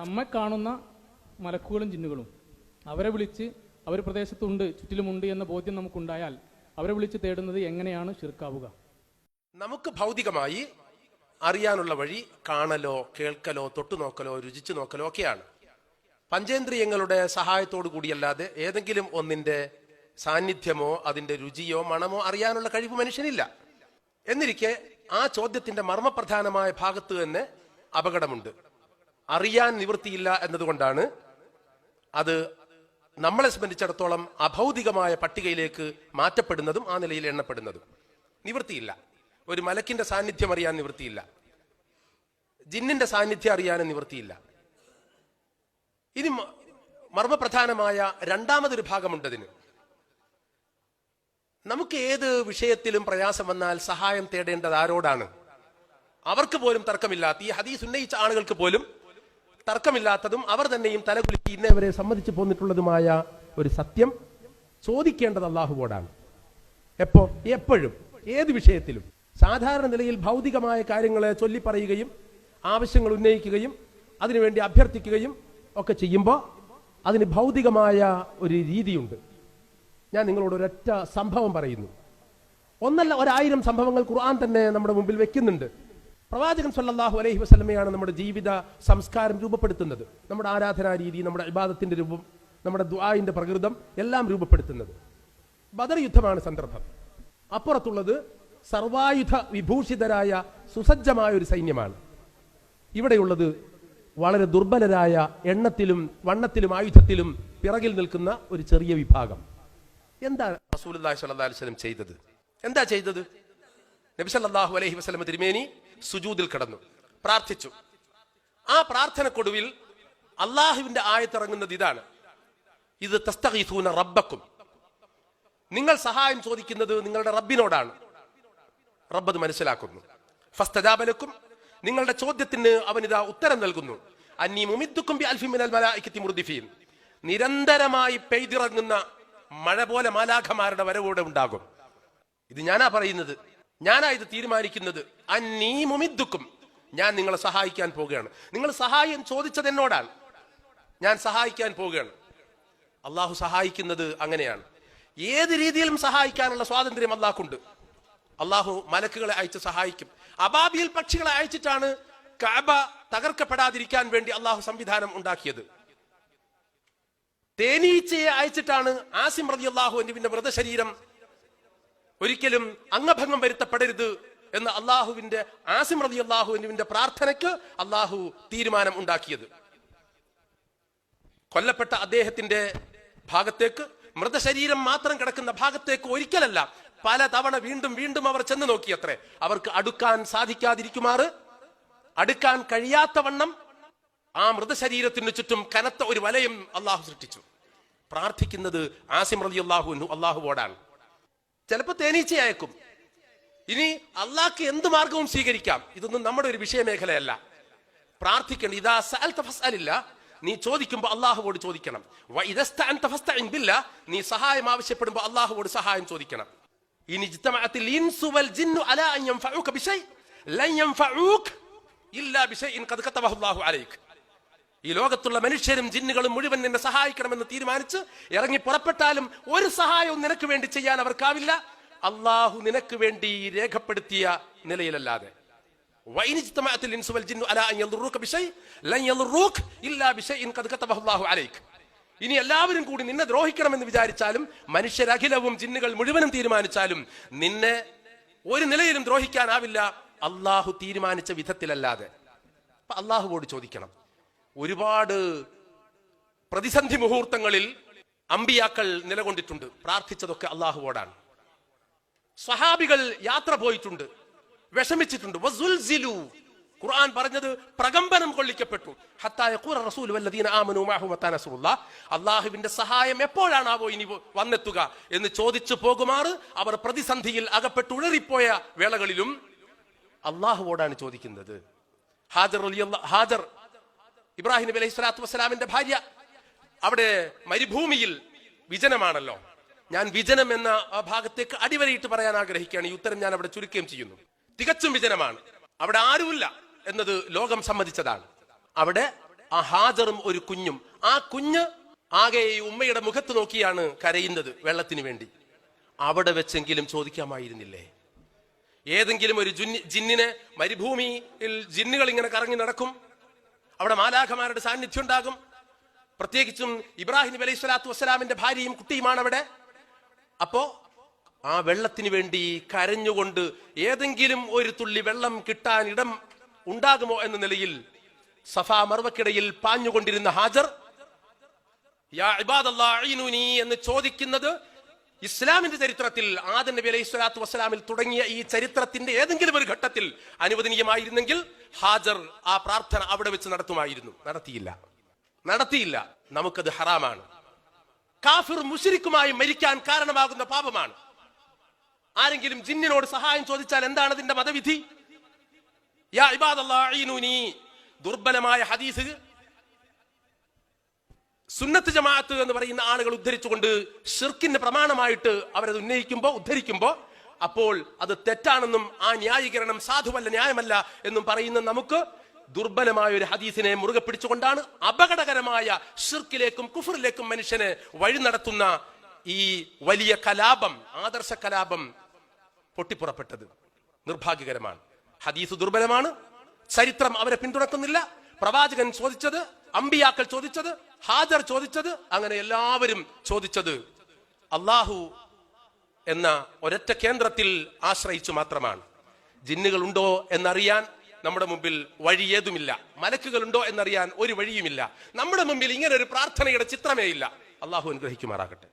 നമ്മെ കാണുന്ന മലക്കുകളും ജിന്നുകളും അവരെ വിളിച്ച് അവർ പ്രദേശത്തുണ്ട് ചുറ്റിലുമുണ്ട് എന്ന ബോധ്യം നമുക്കുണ്ടായാൽ അവരെ വിളിച്ച് തേടുന്നത് എങ്ങനെയാണ് ശിർക്കാവുക? നമുക്ക് ഭൗതികമായി അറിയാനുള്ള വഴി കാണലോ കേൾക്കലോ തൊട്ടുനോക്കലോ രുചിച്ചു നോക്കലോ ഒക്കെയാണ്. പഞ്ചേന്ദ്രിയങ്ങളുടെ സഹായത്തോടു കൂടിയല്ലാതെ ഏതെങ്കിലും ഒന്നിന്റെ സാന്നിധ്യമോ അതിന്റെ രുചിയോ മണമോ അറിയാനുള്ള കഴിവ് മനുഷ്യനില്ല. എന്നിരിക്കെ ആ ചോദ്യത്തിന്റെ മർമ്മപ്രധാനമായ ഭാഗത്ത് തന്നെ അപകടമുണ്ട്. അറിയാൻ നിവൃത്തിയില്ല എന്നതുകൊണ്ടാണ് അത് നമ്മളെ സംബന്ധിച്ചിടത്തോളം അഭൗതികമായ പട്ടികയിലേക്ക് മാറ്റപ്പെടുന്നതും ആ നിലയിൽ എണ്ണപ്പെടുന്നതും. നിവൃത്തിയില്ല. ഒരു മലക്കിന്റെ സാന്നിധ്യം അറിയാൻ നിവൃത്തിയില്ല. ജിന്നിന്റെ സാന്നിധ്യം അറിയാനും നിവൃത്തിയില്ല. ഇനി മർമ്മപ്രധാനമായ രണ്ടാമതൊരു ഭാഗമുണ്ടതിന് നമുക്ക് ഏത് വിഷയത്തിലും പ്രയാസം വന്നാൽ സഹായം തേടേണ്ടത് ആരോടാണ്? അവർക്ക് പോലും തർക്കമില്ലാത്ത ഈ ഹദീസ് ഉന്നയിച്ച ആളുകൾക്ക് പോലും തർക്കമില്ലാത്തതും അവർ തന്നെയും തലകുലുക്കി ഇന്നേവരെ സമ്മതിച്ചു പോന്നിട്ടുള്ളതുമായ ഒരു സത്യം ചോദിക്കേണ്ടത് അള്ളാഹുവോടാണ്. എപ്പോ എപ്പോഴും ഏത് വിഷയത്തിലും സാധാരണ നിലയിൽ ഭൗതികമായ കാര്യങ്ങളെ ചൊല്ലി പറയുകയും ആവശ്യങ്ങൾ ഉന്നയിക്കുകയും അതിനുവേണ്ടി അഭ്യർത്ഥിക്കുകയും ഒക്കെ ചെയ്യുമ്പോൾ അതിന് ഭൗതികമായ ഒരു രീതിയുണ്ട്. ഞാൻ നിങ്ങളോട് ഒരൊറ്റ സംഭവം പറയുന്നു. ഒന്നല്ല ഒരായിരം സംഭവങ്ങൾ ഖുർആൻ തന്നെ നമ്മുടെ മുമ്പിൽ വെക്കുന്നുണ്ട്. പ്രവാചകൻ സല്ലാഹു അലൈഹി വസ്ലമയാണ് നമ്മുടെ ജീവിത സംസ്കാരം രൂപപ്പെടുത്തുന്നത്. നമ്മുടെ ആരാധനാ രീതി നമ്മുടെ ഇബാദത്തിന്റെ രൂപം നമ്മുടെ ദ്വായിന്റെ പ്രകൃതം എല്ലാം രൂപപ്പെടുത്തുന്നത്. ബദർ യുദ്ധമാണ് സന്ദർഭം. അപ്പുറത്തുള്ളത് സർവായുധ വിഭൂഷിതരായ സുസജ്ജമായ ഒരു സൈന്യമാണ്. ഇവിടെയുള്ളത് വളരെ ദുർബലരായ എണ്ണത്തിലും വണ്ണത്തിലും ആയുധത്തിലും പിറകിൽ നിൽക്കുന്ന ഒരു ചെറിയ വിഭാഗം. എന്താ റസൂലുള്ളാഹി സ്വല്ലല്ലാഹു അലൈഹി വസല്ലം ചെയ്തത്? എന്താ ചെയ്തത്? നബി സല്ലല്ലാഹു അലൈഹി വസല്ലം തിരുമേനി സുജൂദിൽ കിടന്നു. പ്രാർത്ഥിച്ചു. ആ പ്രാർത്ഥനക്കൊടുവിൽ അള്ളാഹുവിന്റെ ആയത്തിറങ്ങുന്നത് ഇതാണ്. ഇത് തസ്തഗീസൂന റബ്ബക്കും. നിങ്ങൾ സഹായം ചോദിക്കുന്നത് നിങ്ങളുടെ റബ്ബിനോടാണ്. റബ്ബത് മനസ്സിലാക്കുന്നു. ഫസ്തജാബലക്കും നിങ്ങളുടെ ചോദ്യത്തിന് അവൻ ഇതാ ഉത്തരം നൽകുന്നു. അന്നീ മുമിദ്ദുക്കും ബി അൽഫി മിനൽ മലായികത്തി മുർദിഫീൻ. നിരന്തരമായി പെയ്തിറങ്ങുന്ന മഴ പോലെ മാലാഖമാരുടെ വരവോടെ ഉണ്ടാകും. ഇത് ഞാനാ പറയുന്നത്. ഞാനാ ഇത് തീരുമാനിക്കുന്നത്. അന്നീ മുമിദ്ദുക്കും ഞാൻ നിങ്ങളെ സഹായിക്കാൻ പോവുകയാണ്. നിങ്ങൾ സഹായം ചോദിച്ചത് എന്നോടാണ്. ഞാൻ സഹായിക്കാൻ പോവുകയാണ്. അള്ളാഹു സഹായിക്കുന്നത് അങ്ങനെയാണ്. ഏത് രീതിയിലും സഹായിക്കാനുള്ള സ്വാതന്ത്ര്യം അള്ളാഹുണ്ട് അള്ളാഹു മലക്കുകളെ അയച്ച് സഹായിക്കും. അബാബിയിൽ പക്ഷികളെ അയച്ചിട്ടാണ് കബ തകർക്കപ്പെടാതിരിക്കാൻ വേണ്ടി അള്ളാഹു സംവിധാനം ഉണ്ടാക്കിയത്. തേനീച്ചയെ അയച്ചിട്ടാണ് ആസിം റതി അള്ളാഹു എന്നിവിന്റെ മൃതശരീരം ഒരിക്കലും അംഗഭംഗം വരുത്തപ്പെടരുത് എന്ന് അള്ളാഹുവിന്റെ ആസിം റതി അള്ളാഹു എന്നിവിന്റെ പ്രാർത്ഥനയ്ക്ക് അള്ളാഹു തീരുമാനം ഉണ്ടാക്കിയത്. കൊല്ലപ്പെട്ട അദ്ദേഹത്തിന്റെ ഭാഗത്തേക്ക് മൃതശരീരം മാത്രം കിടക്കുന്ന ഭാഗത്തേക്ക് ഒരിക്കലല്ല പല തവണ വീണ്ടും വീണ്ടും അവർ ചെന്ന് നോക്കിയത്രേ അവർക്ക് അടുക്കാൻ സാധിക്കാതിരിക്കുമാറ് അടുക്കാൻ കഴിയാത്ത വണ്ണം ആ മൃതശരീരത്തിന് ചുറ്റും കനത്ത ഒരു വലയം അള്ളാഹു സൃഷ്ടിച്ചു. പ്രാർത്ഥിക്കുന്നത് ആസിം റതി അള്ളാഹു അള്ളാഹുവോടാണ്. ചിലപ്പോ തേനീച്ച അയക്കും ഇനി അള്ളാഹ്ക്ക് എന്ത് മാർഗവും സ്വീകരിക്കാം? ഇതൊന്നും നമ്മുടെ ഒരു വിഷയമേഖലയല്ല. പ്രാർത്ഥിക്കണം ഇതാ സഅൽത ഫസ്അലില്ല നീ ചോദിക്കുമ്പോൾ അള്ളാഹുവോട് ചോദിക്കണം. നീ സഹായം ആവശ്യപ്പെടുമ്പോൾ അള്ളാഹുവോട് സഹായം ചോദിക്കണം. ഇനി ഈ ലോകത്തുള്ള മനുഷ്യരും ജിന്നുകളും മുഴുവൻ നിന്നെ സഹായിക്കണമെന്ന് തീരുമാനിച്ച് ഇറങ്ങി പുറപ്പെട്ടാലും ഒരു സഹായവും നിനക്ക് വേണ്ടി ചെയ്യാൻ അവർക്കാവില്ല. അള്ളാഹു നിനക്ക് വേണ്ടി രേഖപ്പെടുത്തിയ നിലയിലല്ലാതെ. ഇനി എല്ലാവരും കൂടി നിന്നെ ദ്രോഹിക്കണമെന്ന് വിചാരിച്ചാലും മനുഷ്യരഖിലവും ജിന്നുകൾ മുഴുവനും തീരുമാനിച്ചാലും നിന്നെ ഒരു നിലയിലും ദ്രോഹിക്കാനാവില്ല. അള്ളാഹു തീരുമാനിച്ച വിധത്തിലല്ലാതെ. അള്ളാഹുവോട് ചോദിക്കണം. ഒരുപാട് പ്രതിസന്ധി മുഹൂർത്തങ്ങളിൽ അമ്പിയാക്കൾ നിലകൊണ്ടിട്ടുണ്ട്. പ്രാർത്ഥിച്ചതൊക്കെ അള്ളാഹുവോടാണ്. സ്വഹാബികൾ യാത്ര പോയിട്ടുണ്ട്. വിഷമിച്ചിട്ടുണ്ട്. ഖുർആൻ പറഞ്ഞത് പ്രകമ്പനം കൊള്ളിക്കപ്പെട്ടു. അള്ളാഹുവിന്റെ സഹായം എപ്പോഴാണാവോ ഇനി വന്നെത്തുക എന്ന് ചോദിച്ചു പോകുമാറ്. അവർ പ്രതിസന്ധിയിൽ അകപ്പെട്ട് ഉഴറിപ്പോയ വേളകളിലും അള്ളാഹുവോടാണ് ചോദിക്കുന്നത്. ഹാജർ ഹാജർ ഇബ്രാഹിം നബി അലൈഹി സ്വലാത്തു വസ്സലാമിന്റെ ഭാര്യ. അവിടെ മരുഭൂമിയിൽ വിജനമാണല്ലോ. ഞാൻ വിജനം എന്ന ആ ഭാഗത്തേക്ക് അടിവരയിട്ട് പറയാൻ ആഗ്രഹിക്കുകയാണ്. ഈ ഉത്തരം ഞാൻ അവിടെ ചുരുക്കുകയും ചെയ്യുന്നു. തികച്ചും വിജനമാണ്. അവിടെ ആരുമില്ല എന്നത് ലോകം സമ്മതിച്ചതാണ്. അവിടെ ആ ഹാജറും ഒരു കുഞ്ഞും. ആ കുഞ്ഞ് ആകെ ഈ ഉമ്മയുടെ മുഖത്ത് നോക്കിയാണ് കരയുന്നത് വെള്ളത്തിന് വേണ്ടി. അവിടെ വെച്ചെങ്കിലും ചോദിക്കാമായിരുന്നില്ലേ? ഏതെങ്കിലും ഒരു ജിന്നിനെ മരുഭൂമിയിൽ ജിന്നുകൾ ഇങ്ങനെ കറങ്ങി നടക്കും. അവിടെ മാലാഖമാരുടെ സാന്നിധ്യം ഉണ്ടാകും. പ്രത്യേകിച്ചും ഇബ്രാഹിം നബി അലൈഹി സ്വലാത്തു വസ്സലാമിന്റെ ഭാര്യയും കുട്ടിയുമാണ് അവിടെ. അപ്പോ ആ വെള്ളത്തിന് വേണ്ടി കരഞ്ഞുകൊണ്ട് ഏതെങ്കിലും ഒരു തുള്ളി വെള്ളം കിട്ടാൻ ഇടം ഉണ്ടാകുമോ എന്ന നിലയിൽ സഫാ മർവക്കിടയിൽ പാഞ്ഞുകൊണ്ടിരുന്ന ഹാജർ എന്ന് ചോദിക്കുന്നത് ഇസ്ലാമിന്റെ ചരിത്രത്തിൽ ആദം നബി അലൈഹി സ്വലാത്തു വസ്സലാമിൽ തുടങ്ങിയ ഈ ചരിത്രത്തിന്റെ ഏതെങ്കിലും ഒരു ഘട്ടത്തിൽ അനുവദനീയമായിരുന്നെങ്കിൽ ഹാജർ ആ പ്രാർത്ഥന അവിടെ വെച്ച് നടത്തുമായിരുന്നു. നടത്തിയില്ല. നടത്തിയില്ല. നമുക്കത് ഹറാമാണ്. കാഫിർ മുഷിരിക്കുമായി മരിക്കാൻ കാരണമാകുന്ന പാപമാണ്. ആരെങ്കിലും ജിന്നിനോട് സഹായം ചോദിച്ചാൽ എന്താണ് അതിന്റെ മതവിധി? യാ ദുർബലമായ ഹദീസ് സുന്നത്ത് ജമാഅത്ത് എന്ന് പറയുന്ന ആളുകൾ ഉദ്ധരിച്ചുകൊണ്ട് ഷിർക്കിന്റെ പ്രമാണമായിട്ട് അവരത് ഉന്നയിക്കുമ്പോൾ ഉദ്ധരിക്കുമ്പോൾ അപ്പോൾ അത് തെറ്റാണെന്നും ആ ന്യായീകരണം സാധുവല്ല ന്യായമല്ല എന്നും പറയുന്ന നമുക്ക് ദുർബലമായ ഒരു ഹദീസിനെ മുറുകെ പിടിച്ചുകൊണ്ടാണ് അപകടകരമായ ഷിർക്കിലേക്കും കുഫറിലേക്കും മനുഷ്യനെ വഴി നടത്തുന്ന ഈ വലിയ കലാപം ആദർശ കലാപം പൊട്ടിപ്പുറപ്പെട്ടത്. നിർഭാഗ്യകരമാണ്. ഹദീസ് ദുർബലമാണ്. ചരിത്രം അവരെ പിന്തുണക്കുന്നില്ല. പ്രവാചകൻ ചോദിച്ചത് അമ്പിയാക്കൾ ചോദിച്ചത് ഹാജർ ചോദിച്ചത് അങ്ങനെ എല്ലാവരും ചോദിച്ചത് അള്ളാഹു എന്ന ഒരൊറ്റ കേന്ദ്രത്തിൽ ആശ്രയിച്ചു മാത്രമാണ്. ജിന്നുകൾ ഉണ്ടോ എന്നറിയാൻ നമ്മുടെ മുമ്പിൽ വഴി ഏതുമില്ല മലക്കുകൾ ഉണ്ടോ എന്നറിയാൻ ഒരു വഴിയുമില്ല. നമ്മുടെ മുമ്പിൽ ഇങ്ങനെ ഒരു പ്രാർത്ഥനയുടെ ചിത്രമേ ഇല്ല അള്ളാഹു അനുഗ്രഹിക്കുമാറാകട്ടെ.